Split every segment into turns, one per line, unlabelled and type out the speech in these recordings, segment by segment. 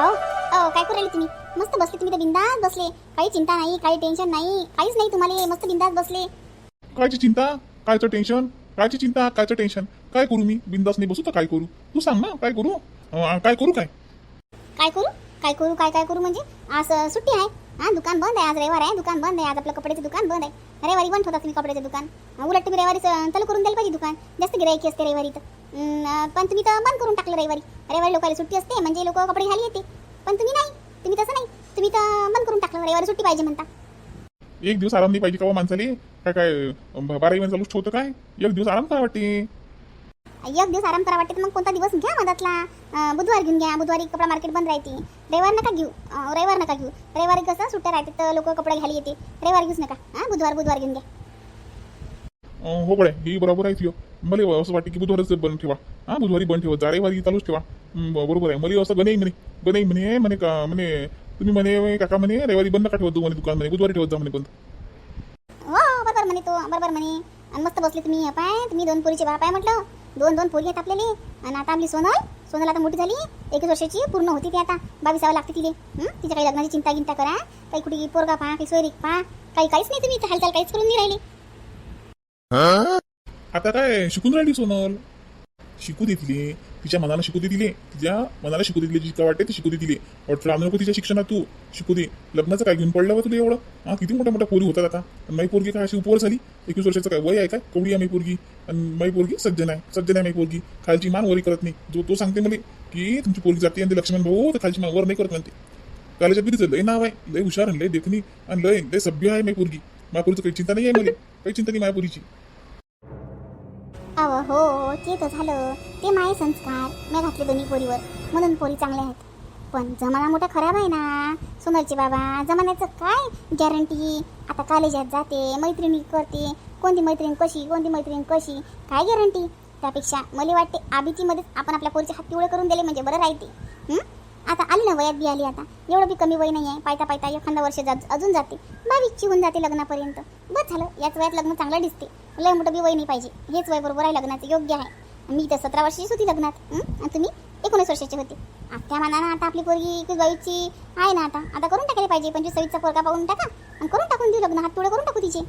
अहो अहो काय करू राहिले तुम्ही? मस्त बसले तुम्ही तर बिंदास बसले. काही चिंता नाही काही टेन्शन नाही काहीच नाही तुम्हाला. मस्त बिंदास बसले.
कायची चिंता? कायचं टेन्शन कायची चिंता? कायचं टेन्शन काय करू मी? बिंदास नाही बसू तर काय करू? तू सांग ना काय करू? अं, काय करू काय?
काय करू? काय करू? काय काय करू म्हणजे? आज अ, सुट्टी आहे. हा दुकान बंद आहे. आज रविवार आहे. दुकान बंद आहे. आज आपलं कपड्याचं दुकान बंद आहे. रविवारी बंद ठेवतात तुम्ही कपड्याचं दुकान. अ, उलट तुम्ही रविवारी चालू करून द्यायला पाहिजे दुकान. जास्त गिरायकी असते रविवारी तर. पण तुम्ही तर बंद करून टाकलं रविवारी. रविवारी लोकांना सुट्टी असते म्हणजे लोक कपडे घाली येते. पण तुम्ही नाही तुम्ही तसं नाही. तुम्ही तर बंद करून टाकलं रविवारी सुट्टी पाहिजे म्हणता.
एक दिवस आराम नाही पाहिजे का हो माणसाले? काय काय अं, बारा इव्हेंट चालूच ठेवतं काय? एक दिवस आराम करा वाटते.
एक दिवस आराम करा वाटते तर मग कोणता दिवस घ्या मधातला. बुधवार घेऊन घ्या बुधवारी कपडा मार्केट बंद राहते. रविवार नका घेऊ रविवार नका घेऊ. रविवारी कसं सुट्ट्या राहते तर लोक कपडे घाली येते. रविवार घेऊच नका हां बुधवार बुधवार घेऊन घ्या.
अं, हो बरं ही बरोबर आहे तुझं मला असं वाटते की बुधवारच बंद ठेवा. हा बुधवारी बंद ठेवा. जारेवारी चालूच ठेवा. बरोबर आहे. मला असं गणे म्हणे गणे म्हणे म्हणे का म्हणे तुम्ही म्हणे काका म्हणे रविवारी बंद का ठेवत म्हणे दुकान म्हणे? बुधवारी ठेवत जा म्हणे बंद.
हो, बरोबर म्हणे तो बरोबर म्हणे. आणि मस्त बसले तुम्ही. पाय तुम्ही दोन पोरीचे बाप आहे म्हटलं. दोन दोन पोरी आहेत आपल्याला. आणि आता आपली सोनल सोनल आता मोठी झाली. एकवीस वर्षाची पूर्ण होती ती आता. बावीसावं लागते तिले. तिच्या काही लग्नाची चिंता गिंता करा. काही कुठे पोरगा पहा काही सोयरीक पहा. काही काहीच नाही तुम्ही हालचाल काहीच करून नाही राहिले.
आता काय शिकून राहिली सोनल. शिकू दे तिले तिच्या मनाला शिकू दे तिले तिच्या मनाला शिकू दे तिले वाटते ते शिकू दे तिले वाटतं नको तिच्या शिक्षणात तू शिकू दे. लग्नाचं काय घेऊन पडलं तुला एवढं? हा किती मोठ्या मोठ्या पोरी होतात आता. आणि माई पोरगी काय अशी उपवर झाली? एकवीस वर्षाचं काय वय आहे काय? कवडी आहे माई पोरगी. आणि माई पोरगी सज्जन आहे. सज्जन आहे माई पोरगी. खालची मान वरी करत नाही. जो तो सांगते मला की तुमची पोरगी जाते आणि ते लक्ष्मण भाऊ तर खालची मान वर नाही करत म्हणते. कालच्या बिरीचं लय नाव आहे. लय हुशार आणि लय देखणी आणि लय लय सभ्य आहे माई पोरगी. मायापुरीचं काही चिंता नाही आहे मला? काही चिंता नाही मायापुरीची
हो ते तर झालं. ते माये संस्कार. मी घातले दोन्ही पोरीवर. म्हणून पोरी चांगल्या आहेत. पण जमाना मोठा खराब आहे ना. सोनलचे बाबा जमान्याचं काय गॅरंटी आता कॉलेजात जाते मैत्रिणी करते. कोणती मैत्रीण कशी कोणती मैत्रीण कशी? काय गॅरंटी त्यापेक्षा मला वाटते आबीचीमध्येच आपण आपल्या पोरीचे हात पिवळे करून दिले म्हणजे बरं राहते. आता आली ना वयात बी आली आता. एवढं बी कमी वय नाही आहे पायता पायता एखादा वर्ष जा अजून जाते. बावीसची होऊन जाते लग्नापर्यंत. बस झालं. याच वयात लग्न चांगलं दिसते. लय मोठं बी वय नाही पाहिजे. हेच वय बरोबर आहे लग्नाचं योग्य आहे. मी तर सतरा वर्षाचीच होती लग्नात. आणि तुम्ही एकोणीस वर्षाचे होते. त्या मानानं आता आपली पोरगी एकवीस आहे ना आता. आता करून टाकायला पाहिजे. पंचवीस सव्वीसचा पोरगा पाहून टाका आणि करून टाकून देऊ लग्न. हात पिवळे करून टाकू तिचे.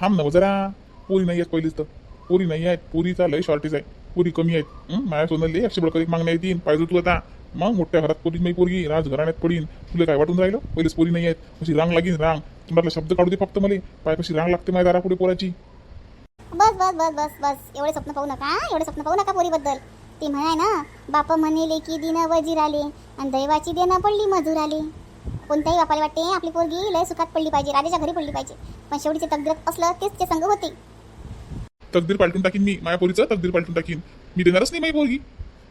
थांब ना हो जरा. पोरी नाही आहेत पहिलीच तर. पोरी नाही आहेत. पोरीचा लय शॉर्टेज आहे. पोरी कमी आहेत. माझ्या सोनाली एकशे बळकर एक मागण्या येतील. पाहिजे तू आता. मग मोठ्या घरात पोरी नाही पोरगी. राज घराण्यात पडीन. तुला काय वाटून राहिलं? पहिलेच पोरी नाही आहेत. अशी रांग लागीन रांग. तुम्हाला शब्द काढू दे फक्त मला. पाय कशी रांग लागते माझ्या दारापुढे पोराची.
बस बस बस बस बस. एवढे स्वप्न पाहू नका एवढे स्वप्न पाहू नका पोरीबद्दल. ते म्हणाय ना बाप म्हणे की दिन वजीर आले आणि दैवाची देणं पडली मजूर आले कोणत्याही बापाला वाटते आपली पोरगी लय सुखात पडली पाहिजे राजाच्या घरी पडली पाहिजे. पण शेवटीचे तकदीरात असलं तेच ते संग होते.
तकदीर पालटून टाकीन मी माझ्या पोरीचं तकदीर पालटून टाकीन. मी देणारच नाही माझी पोरगी.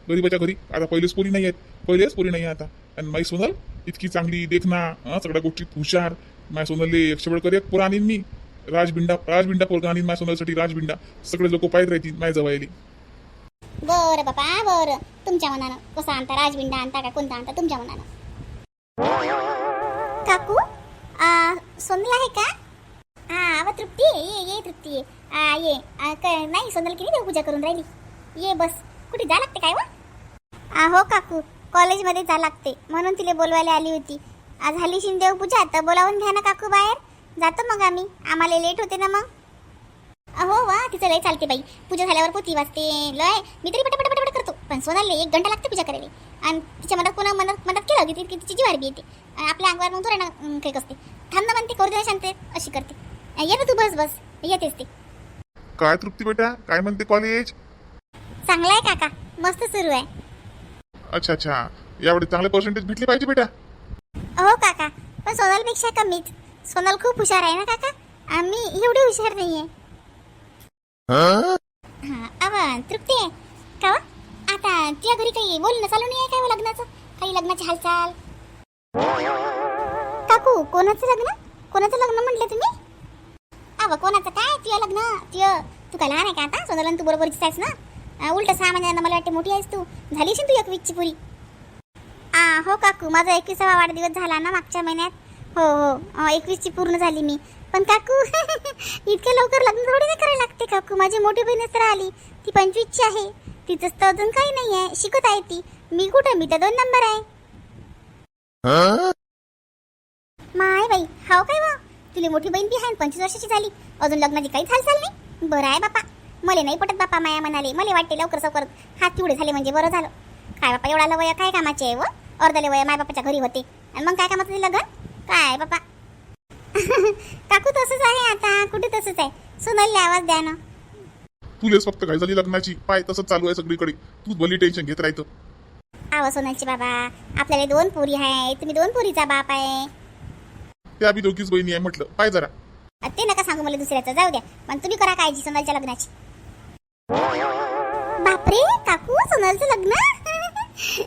गरीबाच्या घरी आता पहिलेच पोरी नाही आहेत पहिलेच पोरी नाही आता. आणि माई सोनल इतकी चांगली देखना सगळ्या गोष्टीत हुशार. माय सोनलले एकशे एक पुराणीन मी राजबिंडा राजबिंडा पोरगा आणीन माय सोनलसाठी राजबिंडा. सगळे लोक पाहिजे राहतील माझ्या जवळली.
बर बापा बर. तुमच्या मनानं कसा आणता राजबिंडा आणता का कोणता आणता तुमच्या मनानं? काकू आ, सोनल आहे का? हा व तृप्ती ये ये तृप्ती आ, ये नाही सोनल किती देवपूजा करून राहिली. ये बस. कुठे जा लागते काय वा? हो काकू कॉलेजमध्ये जा लागते. म्हणून तिला बोलवायला आली होती. आ, झाली शिंदे देवपूजा तर बोलावून घ्या ना काकू बाहेर. जातो मग आम्ही. आम्हाला लेट होते ना मग. अहो वा तिचं लय चालते बाई. पूजा झाल्यावर पोती वाजते. लय मी तरी पटापट पटापट करतो. पण सोनाले एक घंटा लागते पूजा करायला. आणि तिच्या मदत कोणा मदत मदत केलं की तिची जीवार बी येते. आणि आपल्या अंगावर मग थोडं ना काही असते. थांब ना म्हणते करू दे शांत. अशी करते. ये ना तू बस बस. येतेच ते.
काय तृप्ती बेटा? काय म्हणते कॉलेज
चांगला आहे काका. मस्त सुरू आहे.
अच्छा अच्छा. यावेळी चांगले पर्सेंटेज भेटले पाहिजे बेटा.
अहो काका पण सोनलपेक्षा कमीच. सोनल खूप हुशार आहे ना काका? आम्ही एवढी हुशार नाही आहे हा अव तृप्ती आहे? का व? आता तुझ्या घरी काही बोलणं चालू नाही आहे काय व लग्नाचं? काही लग्नाची हालचाल? काकू कोणाचं लग्न? कोणाचं लग्न म्हटलं तुम्ही? अव कोणाचं? काय तुझं लग्न? तुझं तू काय लहान आहे का आता? सोनलन तू बरोबरचीच आहेस ना? उलट सहा महिन्यांना मला वाटते मोठी आहेस तू. झाली असेल तू एकवीसची पुरी. आ हो काकू माझा एकविसावा वाढदिवस झाला ना मागच्या महिन्यात? हो हो. एकवीसची पूर्ण झाली मी. पण काकू इतक्या लवकर लग्न थोडी नाही करायला लागते काकू? माझी मोठी बहीणच तर आली. ती पंचवीसची आहे. तिचंच तर अजून काही नाही आहे शिकत आहे ती. मी कुठं? मी तर दोन नंबर आहे. माय बाई हाव काय वा? तुला मोठी बहीण बी आहे पंचवीस वर्षाची झाली. अजून लग्नाची काहीच हालचाल नाही? बरं आहे बापा. मला नाही पटत बापा माया म्हणाले मला वाटते लवकर सवकर हात तिवडे झाले म्हणजे बरं झालं. काय बापा एवढा वय काय कामाचे आहे व? अर्धले वय माय बापाच्या घरी होते. आणि मग काय कामाचं ते लग्न काय बापा? काकू तसंच आहे आता. कुठे तसंच आहे? सोनालीला आवाज द्या ना.
तुलेच फक्त काय झाली लग्नाची. पाय तसंच चालू आहे सगळीकडे. तूच भली टेन्शन घेत राहतं.
आवा सोनालची बाबा आपल्याला दोन पोरी आहे तुम्ही दोन पोरीचा बाप आहे.
त्या बी दोघीच बहिणी आहे म्हटलं. पाय जरा.
अ, ते नका सांगू मला दुसऱ्याचं. जाऊ द्या. पण तुम्ही करा काळजी सोनालच्या लग्नाची. बापरे काकू सोनालचं लग्न?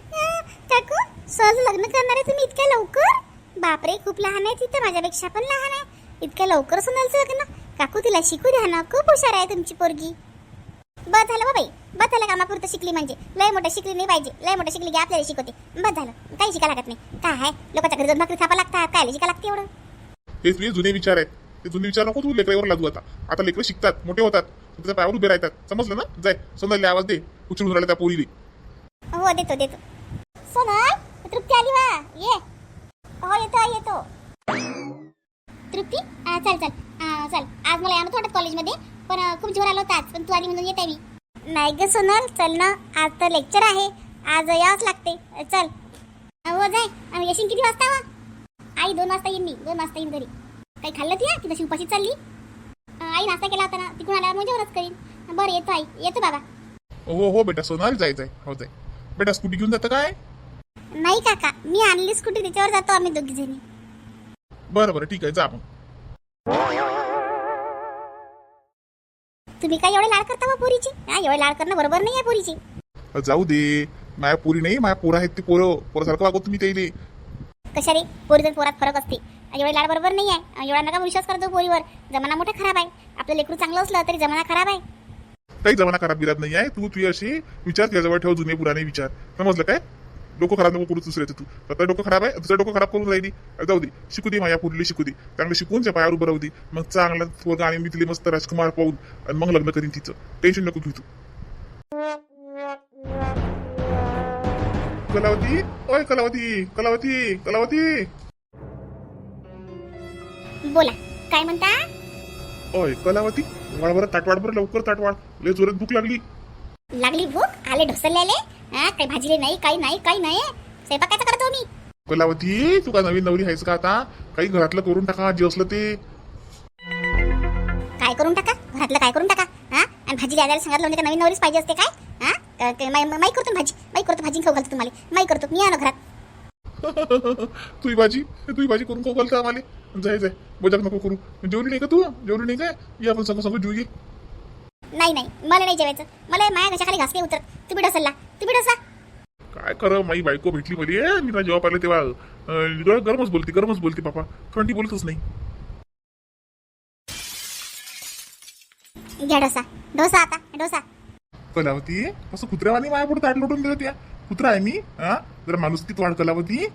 काकू सोनालचं लग्न करणार आहे तुम्ही इतक्या लवकर? बापरे खूप लहान आहे तिथं माझ्यापेक्षा पण लहान आहे. इतक्या लवकर सोनालचं लग्न? काकू तिला शिकू द्या ना खूप हुशार आहे तुमची पोरगी. बस झालं बाबाई बस झालं कामापुरतं शिकली म्हणजे. लय मोठं शिकली नाही पाहिजे लय मोठं शिकली की आपल्याला शिकवते. बस झालं काही शिका लागत नाही. काय आहे लोकांच्या घरी जाऊन भाकरी थापा लागतात काय शिका लागते एवढं?
हे तुझे जुने विचार आहेत. ते जुने विचार नको तू लेकरावर लागू आता. आता लेकरं शिकतात मोठे होतात. त्याच्या पायावर उभे राहतात. समजलं ना? जाय सोनाली आवाज दे. उचलून राहिला त्या पोरीले.
हो देतो देतो. सोनल! तृप्ती आली वा? ये. हो येतो येतो. तृप्ती? आ, चल चल. आ, चल. आज मला यानं वाटत कॉलेजमध्ये पण अ, खूप जोर आलो होता आज. पण तू आली म्हणून येते मी. नाही ग सोनल. चल ना. आज तर लेक्चर आहे. आज यावंच लागते. चल. हो जाय. आणि येशील किती वाजता वा? आई दोन वाजता येईन मी. दोन वाजता येईन घरी. काही खाल्लं ती ती तशी उपाशी चालली? अ, आई नाश्ता केला होता ना. तिकडून आल्यावर मग जेवणच करीन. बरं येतो आई. येतो बाबा.
हो हो बेटा. सोनाली जाय जाय. हो जाय. बेटा स्कूटी घेऊन जातं काय?
नाही काका मी आणली स्कूटी त्याच्यावर जातो आम्ही दोघी जणी
बरं बरं ठीक आहे जा मग.
तुम्ही काय एवढे लाड करता बा पोरीची? हा एवढे लाड करणं बरोबर नाही आहे पोरीची
जाऊ दे. माया पोरी नाही माया पोरं आहेत ते पोरं. पोरासारखं वागवत तुम्ही त्याइले.
कशा रे पोरीचं पोरात फरक असते. एवढे लाड बरोबर नाही आहे एवढा नका विश्वास करतो पोरीवर. जमाना मोठा खराब आहे. आपलं लेकरू चांगलं असलं तरी जमाना खराब आहे.
काही जमाना खराब गिरात नाही आहे तू तुझी अशी विचार त्याजवळ ठेव जुने पुराणे विचार. समजलं काय? डोकं खराब नको करू दुसऱ्याचं तू. आता डोकं खराब आहे दुसरं डोकं खराब करून राहिली जाऊ दे शिकू दे माझ्या पुढली शिकू दे. चांगलं शिकून त्या पायावर उभं राहू दे. मग चांगलं पोरगा आणि मी तिला मस्त राजकुमार पाहून आणि मग लग्न करीन तिचं. टेन्शन नको घेऊ तू. कलावती ओय कलावती कलावती कलावती.
बोला काय म्हणता?
ओय कलावती वाढ बरं ताटवाड बरं लवकर ताटवाड लय जोरात भूक लागली.
लागली भूक? आले ढोसले आले हा काही भाजीले नाही काही नाही काही नाही. स्वयंपाकाचं करतो मी?
कलावती तू का नवीन नवरी आहेस का आता? काही घरातलं करून टाका जे असलं ते.
काय करून टाका? घरातलं काय करून टाका? हा? आणि भाजी द्यायला सांगितलं म्हणजे का नवीन नवरीच पाहिजे असते काय? हा? क- क- माई माई करतो ना भाजी. माई करतो भाजी खाऊ घालतो तुम्हाला. माई करतो. मी आणो घरात.
तुझी भाजी? तुझी भाजी करून खाऊ घालता आम्हाला? जाय जाय. बजाक नको करू. जेवली नाही का तू? जेवली नाही काय? ये आपण संग संग ये
नाही नाही. मला नाही जेवायचं. मला माया घशाखाली घास नाही उतरत. तुम्ही ढसलला तुम्ही ढसा
काय कर माई बायको भेटली मला मी ना जेव्हा पाहिलं तेव्हा. अं, गरमच बोलते गरमच बोलते पापा थंडी बोलतच नाही.
घ्या डोसा. डोसा आता. डोसा.
कलावती असं कुत्र्यावानी माया पुढे ताट लोटून दिलं त्या. कुत्रा आहे मी. हा? जरा माणुसकीत वाढ कलावती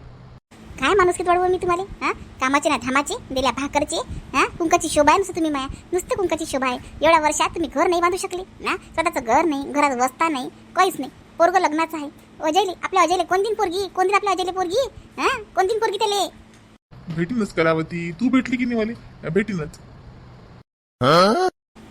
काय माणूस किती वाढवू मी तुम्हाला? हा? कामाचे ना धामाचे दिल्या भाकरचे हा? कुंकाची शोभा आहे नुसतं तुम्ही माया. नुसतं कुंकाची शोभा आहे. एवढ्या वर्षात तुम्ही घर नाही बांधू शकले ना? स्वतःचं घर नाही घरात वस्ता नाही काहीच नाही. पोरग लग्नाचं आहे. अजयले आपल्या अजयले कोण दिन पोरगी? कोण दिन आपल्या अजयले पोरगी? हा? कोण दिन पोरगी त्याले?
भेटीनच कलावती. तू भेटली की नाही मला भेटीनच.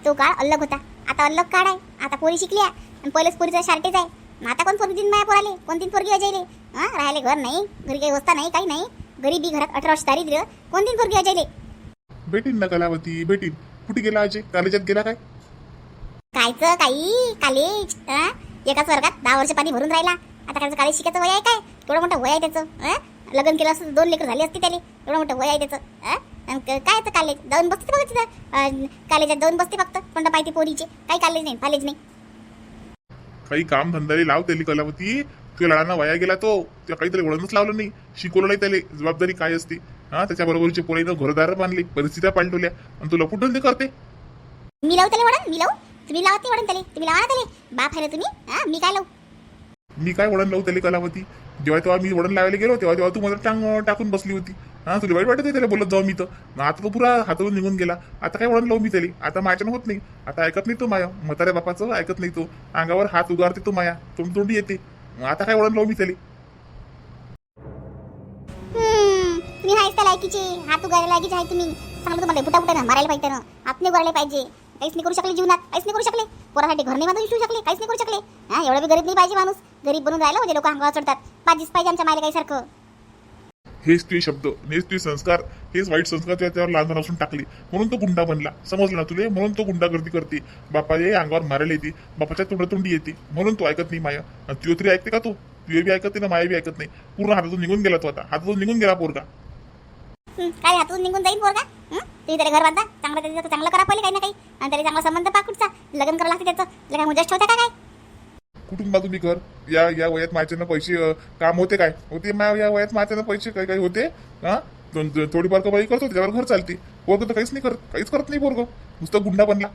तो काळ अल्लग होता. आता अल्लग काळ आहे. आता पोरी शिकली आहे आणि पहिलेच पोरीचा शार्टेज आहे. आता कोण पोरगी दिन माया पोराले? कोण दिन पोरगी अजयले? हा राहिले घर नाही घरी काही वस्ता नाही काही नाही. गरीबी घरात अठरा वर्ष दारिद्र्य. कोण दिन पोरगी अजयले?
भेटीन ना कलावती भेटीन. कुठे गेला अजय? कॉलेजात गेला काय?
कायचं काही? कॉलेज हा? एकाच वर्गात दहा वर्ष पाणी भरून राहिला. आता काय कॉलेज शिकायचं वय आहे काय? एवढं मोठं वय आहे त्याचं हा? लग्न केलं असतं दोन लेकर झाली असती त्याले. एवढं मोठं वय आहे त्याचं काय तर कॉलेज जाऊन बसते बघा तिथं. कॉलेजात जाऊन बसते फक्त. कोणतं पाहिजे पोरीचे. काही कॉलेज नाही कॉलेज नाही.
काही काम धंदारी लाव त्याली कलावती तुझ्या लढांना वया गेला तो. त्या काहीतरी वळणच लावलं नाही. शिकवलं नाही त्याला. जबाबदारी काय असते? हा त्याच्या बरोबरचे पोराईनं घरदार बांधले. परिस्थित्या पालटवल्या आणि तुला कुठं ते करते.
मी लावू त्याला वडन मी लावू? तुम्ही लावा ते वडन त्याले. तुम्ही लावा त्याले. बाप आहे तुम्ही? हा मी काय लावू?
मी काय वळण लावू त्याला कलावती? जेव्हा तेव्हा मी वळण लावायला गेलो तेव्हा तेव्हा तू मला टांग टाकून बसली होती. हा तुला वाईट वाटत आहे त्याला बोलत जाऊ मी तर. मग आता तो पुरा हातावरून निघून गेला. आता काय वळण लावू मी त्याला? आता माझ्यानं होत नाही. आता ऐकत नाही तो माया. म्हाताऱ्या बापाचं ऐकत नाही तो. अंगावर हात उगारते तो माया. तोंड तोंडी येते. मग आता काय वळण लावू मी त्याला?
हम्म, नाहीच त्या लायकीचे. हात उगारायला लायकीचे आहे तुम्ही. चांगलं तुम्हाला बुटा बुटा मारायला पाहिजे ना हात नाही पाहिजे. काहीच नाही करू शकले जीवनात. काहीच नाही करू शकले. पोरासाठी घर नाही बांधून शिवू शकले. काहीच नाही करू शकले. हा एवढं बी गरीब नाही पाहिजे माणूस. गरीब बनून राहिला म्हणजे होते लोक अंगावर चढतात. पाहिजेच पाहिजे आमच्या मायला काही सारखं
हेच ते शब्द हेच ते संस्कार हेच वाईट संस्कार त्याच्यावर लहानपणापासून टाकले. म्हणून तो गुंडा बनला. समजलं ना तुले? म्हणून तो गुंडागर्दी करते. बापाच्या अंगावर मारायला येते. बापाच्या तोंडातोंडी येते. म्हणून तो ऐकत नाही माया. आणि तरी ऐकते का तो? तुझे बी ऐकत नाही ना माया बी ऐकत नाही. पूर्ण हातातून निघून गेला तो आता. हातातून निघून गेला पोरगा.
काय हातून निघून जाईल पोरगा? तुम्ही त्याला घर बांधा. चांगलं त्याचं चांगलं करा पहिले काही ना काही. आणि त्याला चांगला संबंध पाकुटचा लग्न करावं लागते त्याचं. लग्न मुजाच ठेवता काय?
कुठून बा तुम्ही घर? या या वयात माझ्यानं पैसे काम होते काय? होते मा या वयात माझ्यानं पैसे काय काही होते? हा? थोडीफार कमाई करतो त्याच्यावर घर चालते. पोरग तर काहीच नाही करत काहीच करत नाही पोरग. नुसतं गुंडा बनला.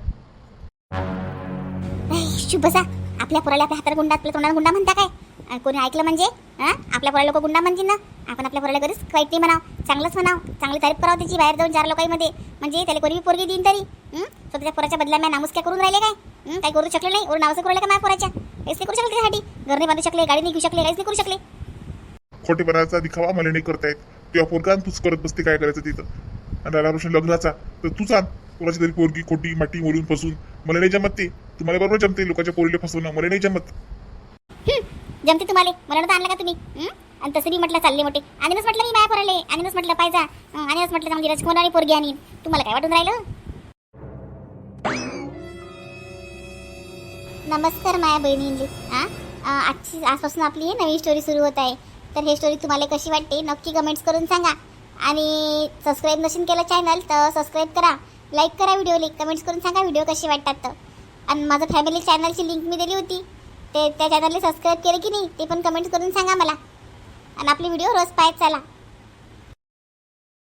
शुभसा आपल्या पोराला आपल्या हाताला गुंडा आपल्या तोंडाला गुंडा म्हणता काय? कोणी ऐकलं म्हणजे? हा? आपल्या पोराला लोक गुंडा म्हणतील ना? आपण आपल्या पोराला घरीच वाईट नाही म्हणाव. चांगलंच म्हणाव. चांगली तारीफ करावं त्याची बाहेर जाऊन चार लोकांमध्ये. म्हणजे त्याला कोणी पोरगी देईन तरी. स्वतःच्या पोराच्या बदला मी नामुसक्या काय करून राहिले काय? काही करू शकले नाही. और नावसं करू राहिले का पोराच्या काहीच नाही करू शकले त्यासाठी. घर नाही बांधू शकले गाडी नाही घेऊ शकले काहीच नाही करू शकले.
खोटेपणाचा दिखावा मला नाही करता येत तुझ्या पोरगा आणि तूच करत बसते काय करायचं तिथं. आणि राधाकृष्ण लग्नाचा. तर तूच आण. कोणाची तरी पोरगी खोटी माटी मोडून फसून. मला नाही जमत ते. तुम्हाला बरोबर जमते. लोकांच्या पोरीला फसवणं. मला नाही जमत.
जमते तुम्हाला. मला नव्हतं आणलं का तुम्ही? आणि तसं बी म्हटलं चालले मोठे. आणीनच म्हटलं मी माया पोराले. आणीनच म्हटलं पाहिजे. आणीनच म्हटलं चांगली राजकुमार पोरगी आणीन? तुम्हाला काय वाटून राहिलं? नमस्कार माया बहिणींनी हां आजची आजपासून आपली ही नवीन स्टोरी सुरू होत आहे. तर हे स्टोरी तुम्हाला कशी वाटते? नक्की कमेंट्स करून सांगा. आणि सबस्क्राईब नसेल केलं चॅनल तर सबस्क्राईब करा. लाईक करा व्हिडिओला कमेंट्स करून सांगा व्हिडिओ कसे वाटतात तर. आणि माझं फॅमिली चॅनलची लिंक मी दिली होती. ते त्या चॅनलला सबस्क्राईब केलं की नाही ते पण कमेंट्स करून सांगा मला. आणि आपले व्हिडिओ रोज पाहत चला.